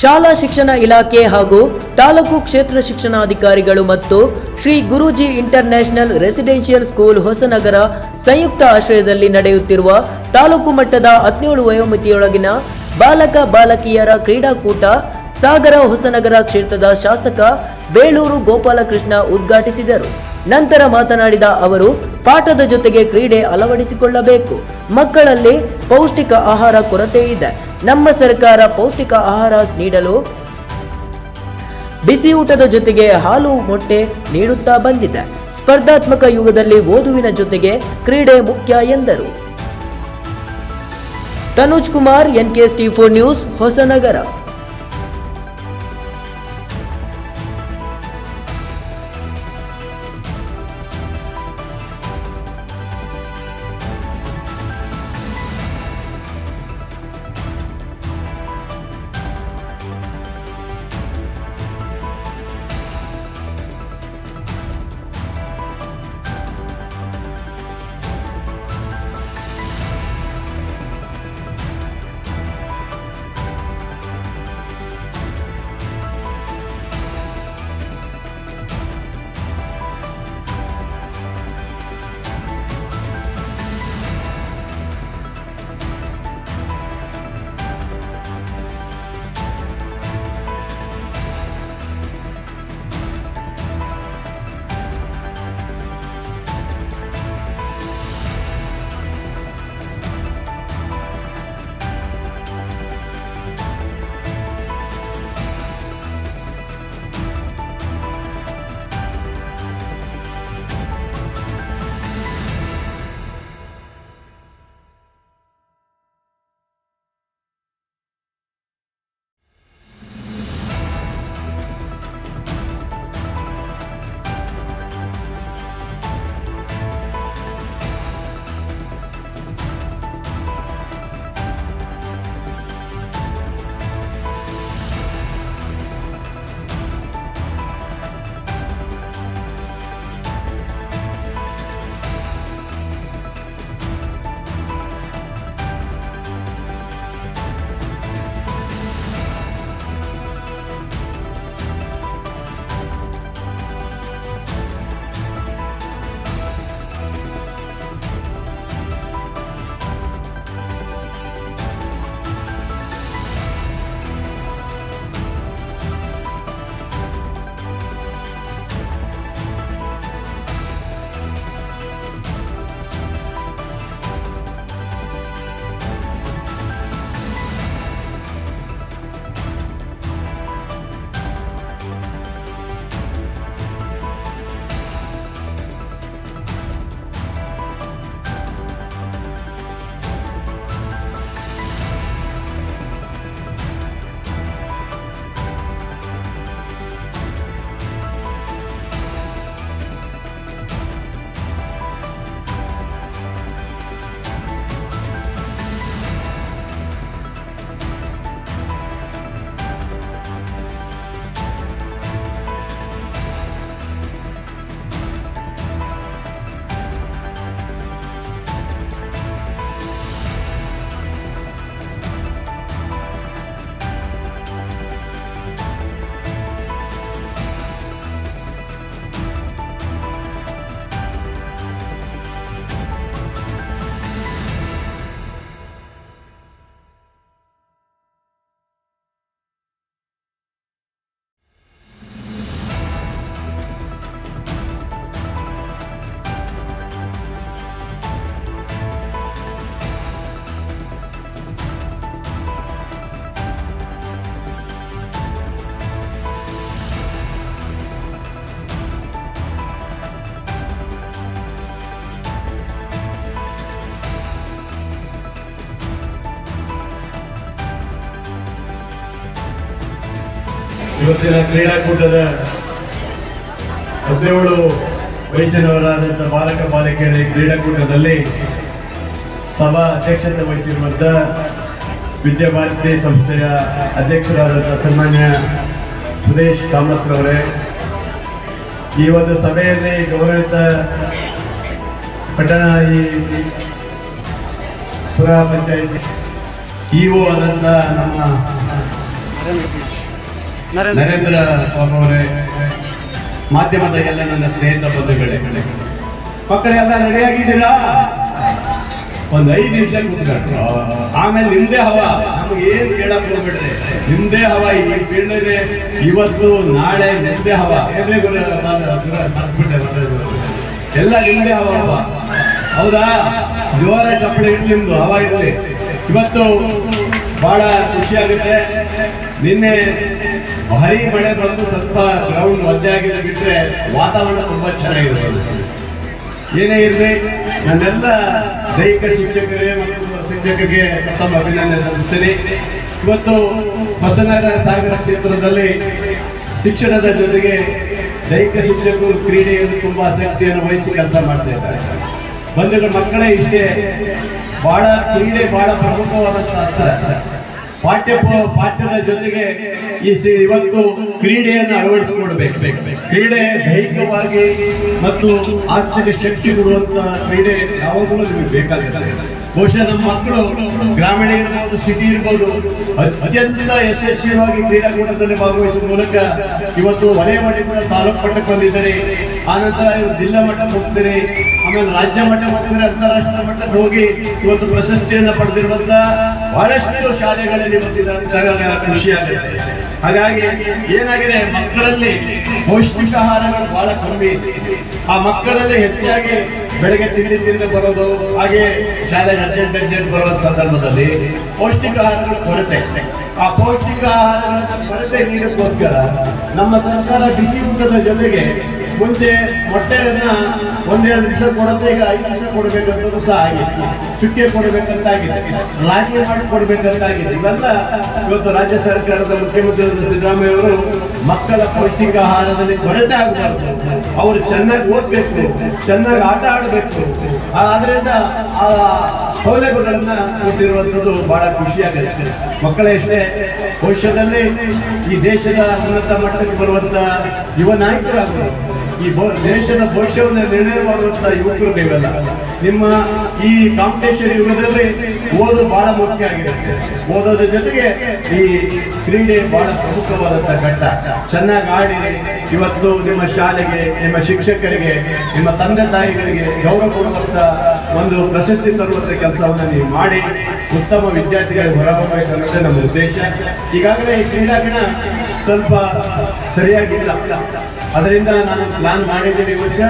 ಶಾಲಾ ಶಿಕ್ಷಣ ಇಲಾಖೆ ಹಾಗೂ ತಾಲೂಕು ಕ್ಷೇತ್ರ ಶಿಕ್ಷಣಾಧಿಕಾರಿಗಳು ಮತ್ತು Shri Guruji international residential school Hosanagara ಸಂಯುಕ್ತ ಆಶ್ರಯದಲ್ಲಿ ನಡೆಯುತ್ತಿರುವ ತಾಲೂಕು ಮಟ್ಟದ ಹದಿನೇಳು ವಯೋಮಿತಿಯೊಳಗಿನ ಬಾಲಕ ಬಾಲಕಿಯರ ಕ್ರೀಡಾಕೂಟ ಸಾಗರ ಹೊಸನಗರ ಕ್ಷೇತ್ರದ ಶಾಸಕ ಬೇಳೂರು ಗೋಪಾಲಕೃಷ್ಣ ಉದ್ಘಾಟಿಸಿದರು. ನಂತರ ಮಾತನಾಡಿದ ಅವರು, ಪಾಠದ ಜೊತೆಗೆ ಕ್ರೀಡೆ ಅಳವಡಿಸಿಕೊಳ್ಳಬೇಕು. ಮಕ್ಕಳಲ್ಲಿ ಪೌಷ್ಟಿಕ ಆಹಾರ ಕೊರತೆ ಇದೆ. ನಮ್ಮ ಸರ್ಕಾರ ಪೌಷ್ಟಿಕ ಆಹಾರ ನೀಡಲು ಬಿಸಿಯೂಟದ ಜೊತೆಗೆ ಹಾಲು ಮೊಟ್ಟೆ ನೀಡುತ್ತಾ ಬಂದಿದೆ. ಸ್ಪರ್ಧಾತ್ಮಕ ಯುಗದಲ್ಲಿ ಓದುವಿನ ಜೊತೆಗೆ ಕ್ರೀಡೆ ಮುಖ್ಯ ಎಂದರು. Tanuj Kumar NKS T four news, Hosanagara. ಇವತ್ತಿನ ಕ್ರೀಡಾಕೂಟದ ಹದಿನೇಳು ವಯಸ್ಸಿನವರಾದಂಥ ಬಾಲಕ ಬಾಲಕಿಯರ ಕ್ರೀಡಾಕೂಟದಲ್ಲಿ ಸಭಾ ಅಧ್ಯಕ್ಷತೆ ವಹಿಸಿರುವಂಥ ವಿದ್ಯಾಭಾರತಿ ಸಂಸ್ಥೆಯ ಅಧ್ಯಕ್ಷರಾದಂಥ ಸನ್ಮಾನ್ಯ ಸುರೇಶ್ ಕಾಮತ್ರವರೇ ಈ ಒಂದು ಸಭೆಯಲ್ಲಿ ಗೌರವಿತ ಪಟ್ಟಣ ಈ ಪುರ ಪಂಚಾಯತಿ ಇಒ ಆದಂಥ ನಮ್ಮ ನರೇಂದ್ರ ಬಾಬು ಅವರೇ ಮಾಧ್ಯಮದ ಎಲ್ಲ ನನ್ನ ಸ್ನೇಹಿತ ಬಂಧುಗಳೇ ಮಕ್ಕಳೆಲ್ಲ ರೆಡಿಯಾಗಿದ್ದೀರಾ? ಒಂದ್ ಐದು ನಿಮಿಷ ಕೂತ್ಕೊಂಡ್ರು ಆಮೇಲೆ ನಿಮ್ದೇ ಹವ. ನಮ್ಗೆ ಏನ್ ಕೇಳಕ್ ಹೋಗ್ಬಿಡ್ರಿ. ನಿಮ್ದೇ ಹವ, ಈ ಫೀಲ್ಡ್ ಇವತ್ತು, ನಾಳೆ ನಿಮ್ದೇ ಹವ. ಎಲ್ಲ ನಿಮ್ದೇ ಹವ ಹವ. ಹೌದಾ? ಜೋರ ಚಪ್ಪಳೆ ಇರ್ಲಿ ನಿಮ್ದು, ಹವ ಇರ್ಲಿ ಇವತ್ತು ಬಹಳ ಖುಷಿಯಾಗುತ್ತೆ ನಿನ್ನೆ ಭಾರಿ ಮಳೆ ಬಂದು ಸ್ವಲ್ಪ ಗ್ರೌಂಡ್ ಒದ್ದೆ ಆಗಿದೆ ಬಿಟ್ಟರೆ ವಾತಾವರಣ ತುಂಬಾ ಚೆನ್ನಾಗಿರುತ್ತೆ ಏನೇ ಇರಲಿ, ನನ್ನೆಲ್ಲ ದೈಹಿಕ ಶಿಕ್ಷಕರೇ ಮತ್ತು ಶಿಕ್ಷಕರಿಗೆ ತಮ್ಮ ಅಭಿನಂದನೆ ಸಲ್ಲಿಸ್ತೀನಿ. ಇವತ್ತು ಹೊಸನಗರ ಸಾಗರ ಕ್ಷೇತ್ರದಲ್ಲಿ ಶಿಕ್ಷಣದ ಜೊತೆಗೆ ದೈಹಿಕ ಶಿಕ್ಷಕರು ಕ್ರೀಡೆಯಲ್ಲಿ ತುಂಬ ಆಸಕ್ತಿಯನ್ನು ವಹಿಸಿ ಕೆಲಸ ಮಾಡ್ತಾ ಇದ್ದಾರೆ. ಬಂಧುಗಳ ಮಕ್ಕಳೇ ಇಷ್ಟೇ ಬಹಳ ಕ್ರೀಡೆ ಬಹಳ ಪ್ರಮುಖವಾದಂತಹ ಅಸ್ತ್ರ ಪಾಠ್ಯ ಪಾಠ್ಯದ ಜೊತೆಗೆ ಈ ಇವತ್ತು ಕ್ರೀಡೆಯನ್ನು ಅಳವಡಿಸಿಕೊಡ್ಬೇಕು. ಕ್ರೀಡೆ ದೈಹಿಕವಾಗಿ ಮತ್ತು ಆರ್ಥಿಕ ಶಕ್ತಿ ಕೊಡುವಂತಹ ಕ್ರೀಡೆ ಯಾವಾಗಲೂ ನಿಮಗೆ ಬೇಕಾಗುತ್ತೆ. ಬಹುಶಃ ನಮ್ಮ ಮಕ್ಕಳು ಗ್ರಾಮೀಣ ಇರ್ಬೋದು ಸಿಟಿ ಇರ್ಬೋದು. ಅತ್- ಅತ್ಯಂತ ಯಶಸ್ವಿಯಾಗಿ ಕ್ರೀಡಾಕೂಟದಲ್ಲಿ ಭಾಗವಹಿಸುವ ಮೂಲಕ ಇವತ್ತು ವಲಯ ಮಟ್ಟದಿಂದ ತಾಲೂಕು ಮಟ್ಟಕ್ಕೆ ಬಂದಿದ್ದಾರೆ. ಆನಂತರ ಇವರು ಜಿಲ್ಲಾ ಮಟ್ಟ ಹೋಗ್ತಾರೆ. ಆಮೇಲೆ ರಾಜ್ಯ ಮಟ್ಟ ಮಾಡಿದರೆ ಅಂತಾರಾಷ್ಟ್ರೀಯ ಮಟ್ಟಕ್ಕೆ ಹೋಗಿ ಇವತ್ತು ಪ್ರಶಸ್ತಿಯನ್ನು ಪಡೆದಿರುವಂತಹ ಬಹಳಷ್ಟು ಶಾಲೆಗಳಲ್ಲಿ ಬಂದಿದ್ದಾರೆ. ಖುಷಿ ಆಗುತ್ತೆ. ಹಾಗಾಗಿ ಏನಾಗಿದೆ, ಮಕ್ಕಳಲ್ಲಿ ಪೌಷ್ಟಿಕಾಹಾರಗಳು ಬಹಳ ಕಮ್ಮಿ. ಆ ಮಕ್ಕಳಲ್ಲಿ ಹೆಚ್ಚಾಗಿ ಬೆಳಗ್ಗೆ ತಿಂಡಿ ತಿಂದು ಬರೋದು, ಹಾಗೆ ಶಾಲೆ ಅರ್ಜೆಂಟ್ ಅರ್ಜೆಂಟ್ ಬರೋ ಸಂದರ್ಭದಲ್ಲಿ ಪೌಷ್ಟಿಕಾಹಾರಗಳು ಕೊರತೆ ಆ ಪೌಷ್ಟಿಕಾಹಾರಗಳ ಕೊರತೆ ನೀಡೋಕ್ಕೋಸ್ಕರ ನಮ್ಮ ಸರ್ಕಾರ ಬಿಸಿ ಊಟದ ಜೊತೆಗೆ ಮುಂಚೆ ಮೊಟ್ಟೆಯನ್ನ ಒಂದೆರಡು ನಿಮಿಷ ಕೊಡುತ್ತೆ, ಈಗ ಐದು ದಿವಸ ಕೊಡಬೇಕಂತ ಸಹ ಆಗಿತ್ತು ಚುಕ್ಕೆ ಕೊಡಬೇಕಂತ ಆಗಿದೆ ರಾಜಿ ಮಾಡಿ ಕೊಡಬೇಕಂತ ಆಗಿದೆ ಇವೆಲ್ಲ ಇವತ್ತು ರಾಜ್ಯ ಸರ್ಕಾರದ ಮುಖ್ಯಮಂತ್ರಿ ಸಿದ್ದರಾಮಯ್ಯ ಅವರು ಮಕ್ಕಳ ಪೌಷ್ಟಿಕ ಆಹಾರದಲ್ಲಿ ಕೊರತೆ ಆಗಬಾರ್ದು. ಅವರು ಚೆನ್ನಾಗಿ ಓದಬೇಕು, ಚೆನ್ನಾಗಿ ಆಟ ಆಡಬೇಕು. ಆದ್ರಿಂದ ಆ ಸೌಲಭ್ಯಗಳನ್ನ ಕೊಟ್ಟಿರುವಂಥದ್ದು ಬಹಳ ಖುಷಿಯಾಗುತ್ತೆ. ಮಕ್ಕಳಷ್ಟೇ ಭವಿಷ್ಯದಲ್ಲಿ ಈ ದೇಶದ ಉನ್ನತ ಮಟ್ಟಕ್ಕೆ ಬರುವಂತ ಯುವ ನಾಯಕರಾಗಬೇಕು. ಈ ದೇಶದ ಭವಿಷ್ಯವನ್ನು ನಿರ್ಣಯ ಮಾಡುವಂತ ಯುವಕರು ನೀವೆಲ್ಲ. ನಿಮ್ಮ ಈ ಕಾಂಪಿಟೇಷನ್ ಯುಗದಲ್ಲಿ ಓದು ಬಹಳ ಮುಖ್ಯ ಆಗಿರುತ್ತೆ. ಓದೋದ್ರ ಜೊತೆಗೆ ಈ ಕ್ರೀಡೆ ಬಹಳ ಪ್ರಮುಖವಾದಂತ ಘಟ್ಟ. ಚೆನ್ನಾಗಿ ಆಡಿ ಇವತ್ತು ನಿಮ್ಮ ಶಾಲೆಗೆ, ನಿಮ್ಮ ಶಿಕ್ಷಕರಿಗೆ, ನಿಮ್ಮ ತಂದೆ ತಾಯಿಗಳಿಗೆ ಗೌರವ ಕೊಡುವಂತ ಒಂದು ಪ್ರಶಸ್ತಿ ತರುವಂತ ಕೆಲಸವನ್ನು ನೀವು ಮಾಡಿ, ಉತ್ತಮ ವಿದ್ಯಾರ್ಥಿಗಳಿಗೆ ಹೊರಬೇಕನ್ನೋದೇ ನಮ್ಮ ಉದ್ದೇಶ. ಈಗಾಗಲೇ ಈ ಕ್ರೀಡಾಂಗಣ ಸ್ವಲ್ಪ ಸರಿಯಾಗಿಲ್ಲ ಅದರಿಂದ ನಾನು ಪ್ಲಾನ್ ಮಾಡಿದ್ದೇನೆ ವರ್ಷ.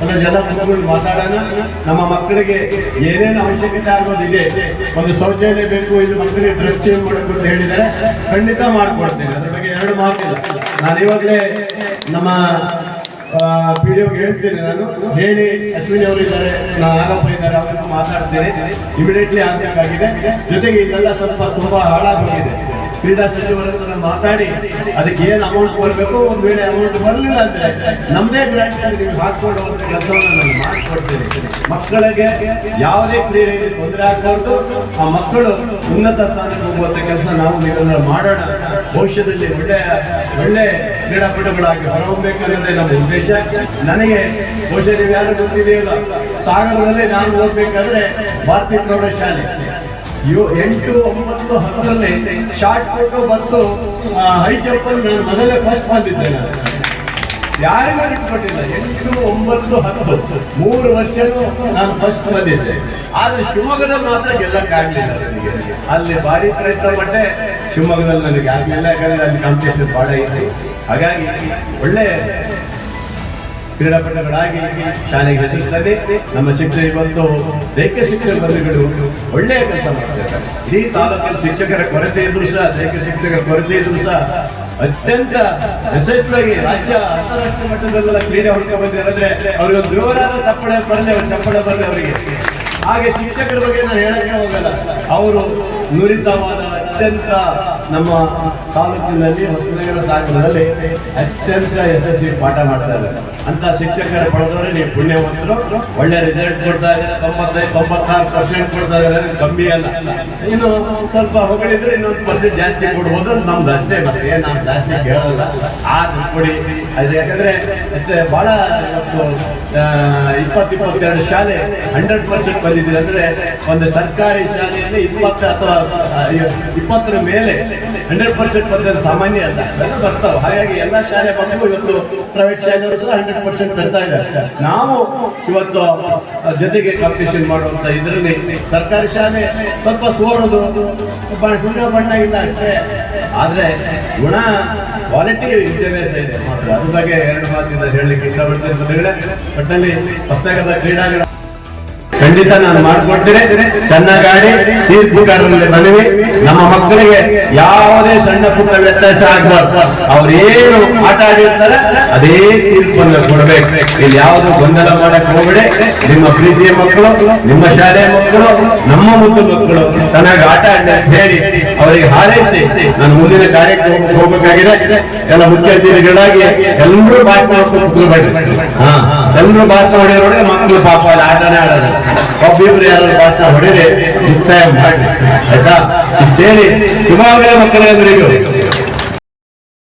ಅದನ್ನು ಜನ ಬಂಧುಗಳು ಮಾತಾಡೋಣ. ನಮ್ಮ ಮಕ್ಕಳಿಗೆ ಏನೇನು ಅವಶ್ಯಕತೆ ಆಗೋದಿದೆ, ಒಂದು ಶೌಚಾಲಯ ಬೇಕು, ಇದು ಮಕ್ಕಳಿಗೆ ಡ್ರೆಸ್ ಚೇಂಜ್ ಮಾಡಬೇಕು ಅಂತ ಹೇಳಿದರೆ ಖಂಡಿತ ಮಾಡಿಕೊಡ್ತೇನೆ. ಅದ್ರ ಬಗ್ಗೆ ಎರಡು ಮಾತಿಲ್ಲ. ನಾನು ಇವಾಗಲೇ ನಮ್ಮ ಪಿ ಡಿ ಹೇಳ್ತೇನೆ ನಾನು. ಹೇಳಿ, ಅಶ್ವಿನಿ ಅವರು ಇದ್ದಾರೆ. ನಾಗಪ್ಪ ಇದ್ದಾರೆ ಅವರನ್ನು ಮಾತಾಡ್ತೇನೆ. ಇಮಿಡಿಯೇಟ್ಲಿ ಆಗಬೇಕಾಗಿದೆ ಜೊತೆಗೆ ಇದೆಲ್ಲ ಸ್ವಲ್ಪ ತುಂಬಾ ಹಾಳಾಗೋಗಿದೆ ಕ್ರೀಡಾ ಸಚಿವರ ಹತ್ರ ಮಾತಾಡಿ ಅದಕ್ಕೆ ಏನು ಅಮೌಂಟ್ ಕೊಡಬೇಕು ಒಂದು ವೇಳೆ ಅಮೌಂಟ್ ಬರಲಿಲ್ಲ ಅಂದ್ರೆ ನಮ್ಮದೇ ಗ್ರಾಂಡ್ ನೀವು ಹಾಕೊಂಡು ಕೆಲಸವನ್ನು ನಾನು ಮಾಡಿಕೊಡ್ತೇನೆ. ಮಕ್ಕಳಿಗೆ ಯಾವುದೇ ಕ್ರೀಡೆಗೆ ತೊಂದರೆ ಆಗಬಾರ್ದು. ಆ ಮಕ್ಕಳು ಉನ್ನತ ಸ್ಥಾನಕ್ಕೆ ಹೋಗುವಂತ ಕೆಲಸ ನಾವು ನೀವೆಲ್ಲ ಮಾಡೋಣ. ಭವಿಷ್ಯದಲ್ಲಿ ಒಳ್ಳೆಯ ಒಳ್ಳೆ ಕ್ರೀಡಾಪಟುಗಳಾಗಿ ಹೊರಹೊಮ್ಮಬೇಕನ್ನೋದೇ ನಮ್ಮ ಉದ್ದೇಶ. ನನಗೆ ಬಹುಶಃ ನೀವು ಯಾರು ಗೊತ್ತಿದೆಯಲ್ಲ? ಸಾಗರದಲ್ಲಿ ನಾನು ಓದ್ಬೇಕಾದ್ರೆ ಭಾರತೀಯ ಪ್ರೌಢಶಾಲೆ ಎಂಟು ಒಂಬತ್ತು ಹತ್ತರಲ್ಲಿ ಶಾರ್ಟ್ ಪುಟ್ ಬಂತು. ಹೈ ಜಂಪ್ ಅಲ್ಲಿ ನಾನು ಮೊದಲೇ ಫಸ್ಟ್ ಬಂದಿದ್ದೆ ನಾನು. ಯಾರಿಗೂ ಇಟ್ಕೊಟ್ಟಿಲ್ಲ ಎಂಟು ಒಂಬತ್ತು ಹತ್ತು. ಮೂರು ವರ್ಷನೂ ನಾನು ಫಸ್ಟ್ ಬಂದಿದ್ದೆ ಆದ್ರೆ ಶಿವಮೊಗ್ಗದ ಮಾತ್ರ ಗೆಲ್ಲಕ್ಕಾಗಲಿಲ್ಲ ನನಗೆ. ಅಲ್ಲಿ ಭಾರಿ ಪ್ರಯತ್ನ ಪಟ್ಟೆ. ಶಿವಮೊಗ್ಗದಲ್ಲಿ ನನಗೆ ಆಗಲಿಲ್ಲ. ಯಾಕಂದ್ರೆ ಅಲ್ಲಿ ಕಾಂಪಿಟೇಷನ್ ಭಾಳ ಇದೆ ಹಾಗಾಗಿ ಒಳ್ಳೆ ಕ್ರೀಡಾಪಟುಗಳಾಗಿ ಶಾಲೆಗೆ ಹೆಸರಿಸುತ್ತದೆ ನಮ್ಮ ಶಿಕ್ಷಕ ಇವತ್ತು ದೈಹಿಕ ಶಿಕ್ಷಕ ಬಂಧುಗಳು ಒಳ್ಳೆಯ ಕೆಲಸ ಮಾಡ್ತಾರೆ ಇಡೀ ತಾಲೂಕಿನ ಶಿಕ್ಷಕರ ಕೊರತೆ ಇದ್ರು ಸಹ ದೈಹಿಕ ಶಿಕ್ಷಕರ ಕೊರತೆ ಇದ್ರು ಸಹ ಅತ್ಯಂತ ಯಶಸ್ವಿಯಾಗಿ ರಾಜ್ಯ ಅಂತಾರಾಷ್ಟ್ರೀಯ ಮಟ್ಟದಲ್ಲೆಲ್ಲ ಕ್ರೀಡೆ ಹುಡುಕ ಬಂದಿರಂದ್ರೆ ಅವ್ರಿಗೆ ಜೋರಾದ ತಪ್ಪಣೆ ಬರಲಿ ಅವ್ರ ಚಪ್ಪಣೆ ಬರಲಿ ಅವರಿಗೆ. ಹಾಗೆ ಶಿಕ್ಷಕರ ಬಗ್ಗೆ ನಾನು ಹೇಳಕ್ಕೆ ಹೋಗಲ್ಲ. ಅವರು ನುರಿತವಾದ ಅತ್ಯಂತ ನಮ್ಮ ತಾಲೂಕಿನಲ್ಲಿ ಹೊಸನಗರ ತಾಲೂಕಿನಲ್ಲಿ ಅತ್ಯಂತ ಯಶಸ್ವಿ ಪಾಠ ಮಾಡ್ತಾ ಇದ್ದಾರೆ. ಅಂತ ಶಿಕ್ಷಕರ ಪಡೆದವರು ನೀವು ಪುಣ್ಯವಂತರು. ಒಳ್ಳೆ ರಿಸಲ್ಟ್ ಕೊಡ್ತಾ ಇದ್ದಾರೆ. ತೊಂಬತ್ತೈದು, ತೊಂಬತ್ತಾರು ಪರ್ಸೆಂಟ್ ಕೊಡ್ತಾ ಇದ್ದಾರೆ. ಕಮ್ಮಿ ಅಲ್ಲ. ಇನ್ನು ಸ್ವಲ್ಪ ಹೊಗಳಿದ್ರೆ ಇನ್ನೊಂದು ಪರ್ಸೆಂಟ್ ಜಾಸ್ತಿ ಕೊಡ್ಬೋದು ನಮ್ದು ಅಷ್ಟೇ ಮತ್ತೆ ನಾನು ನಾವು ಜಾಸ್ತಿ ಕೇಳಲ್ಲ ಆದ್ರೆ ಕೊಡಿ ಅದು ಯಾಕಂದ್ರೆ ಬಹಳ ಇವತ್ತು ಇಪ್ಪತ್ತು ಇಪ್ಪತ್ತೆರಡು ಶಾಲೆ ಹಂಡ್ರೆಡ್ ಪರ್ಸೆಂಟ್ ಬಂದಿದ್ದೀವಿ ಅಂದ್ರೆ ಒಂದು ಸರ್ಕಾರಿ ಶಾಲೆಯಲ್ಲಿ ಇಪ್ಪತ್ತು ಅಥವಾ ಇಪ್ಪತ್ತರ ಮೇಲೆ ಹಂಡ್ರೆಡ್ ಪರ್ಸೆಂಟ್ ಬಂದ್ರೆ ಸಾಮಾನ್ಯ ಅಲ್ಲ. ಎಲ್ಲ ಬರ್ತಾವೆ. ಹಾಗಾಗಿ ಎಲ್ಲ ಶಾಲೆ ಮಕ್ಕಳು ಇವತ್ತು ಪ್ರೈವೇಟ್ ಶಾಲೆಯವರು ಸಹ ಹಂಡ್ರೆಡ್ ಪರ್ಸೆಂಟ್ ಬರ್ತಾ ಇದ್ದಾರೆ. ನಾವು ಇವತ್ತು ಜೊತೆಗೆ ಕಾಂಪಿಟೇಷನ್ ಮಾಡುವಂತ ಇದರಲ್ಲಿ ಸರ್ಕಾರಿ ಶಾಲೆ ಸ್ವಲ್ಪ ಬ- ಗುಣ ಬಣ್ಣ ಇಲ್ಲ ಅಷ್ಟೇ ಆದ್ರೆ ಗುಣ ಕ್ವಾಲಿಟಿ ವಿದ್ಯಾಭ್ಯಾಸ ಇದೆ. ಮಾತ್ರ ಅದ್ರ ಬಗ್ಗೆ ಎರಡು ಮಾತಿಂದ ಹೇಳಲಿಕ್ಕೆ ಇಷ್ಟಪಡ್ತೀನಿ ಬಟ್ ಒಟ್ಟಲ್ಲಿ ಪುಸ್ತಕದ ಕ್ರೀಡಾಂಗಣ ಖಂಡಿತ ನಾನು ಮಾಡಿಕೊಡ್ತೇನೆ. ಚೆನ್ನಾಗಿ ತೀರ್ಪುಗಾರರಲ್ಲಿ ಮನವಿ ನಮ್ಮ ಮಕ್ಕಳಿಗೆ ಯಾವುದೇ ಸಣ್ಣ ಪುಟ್ಟ ವ್ಯತ್ಯಾಸ ಆಗ್ಬಾರ್ದು. ಅವ್ರೇನು ಆಟ ಆಡಿರ್ತಾರೆ, ಅದೇ ತೀರ್ಪನ್ನು ಕೊಡ್ಬೇಕು. ಇಲ್ಲಿ ಯಾವುದು ಗೊಂದಲ ಮಾಡಕ್ ಹೋಗಬೇಡಿ. ನಿಮ್ಮ ಪ್ರೀತಿಯ ಮಕ್ಕಳು, ನಿಮ್ಮ ಶಾಲೆಯ ಮಕ್ಕಳು, ನಮ್ಮ ಮುದ್ದು ಮಕ್ಕಳು ಚೆನ್ನಾಗಿ ಆಟ ಆಡಿ ಹೇಳಿ ಅವರಿಗೆ ಹಾರೈಸಿ ನಾನು ಮುಂದಿನ ಕಾರ್ಯಕ್ರಮಕ್ಕೆ ಹೋಗಬೇಕಾಗಿದೆ. ಎಲ್ಲ ಮುಖ್ಯ ಅತಿಥಿಗಳಾಗಿ ಎಲ್ಲರೂ ಭಾಷಣ ಮಾಡ್ಕೊಂಡು. ಹಾ, ಎಲ್ಲರೂ ಭಾಷಣ ಹೊಡೆಯೋರೊಳಗೆ ಮಕ್ಕಳು ಪಾಪ ಅಲ್ಲಿ ಆಟನೇ ಆಡೋದು ಒಬ್ಬಿಬ್ರು ಯಾರು ಭಾಷಣ ಹೊಡೆದ್ರೆ ಉತ್ಸಾಹ ಮಾಡಿ. ಆಯ್ತಾ? ಇಷ್ಟೇಳಿ ಮಕ್ಕಳೇ ಮಕ್ಕಳೆಲ್ಲರಿಗೂ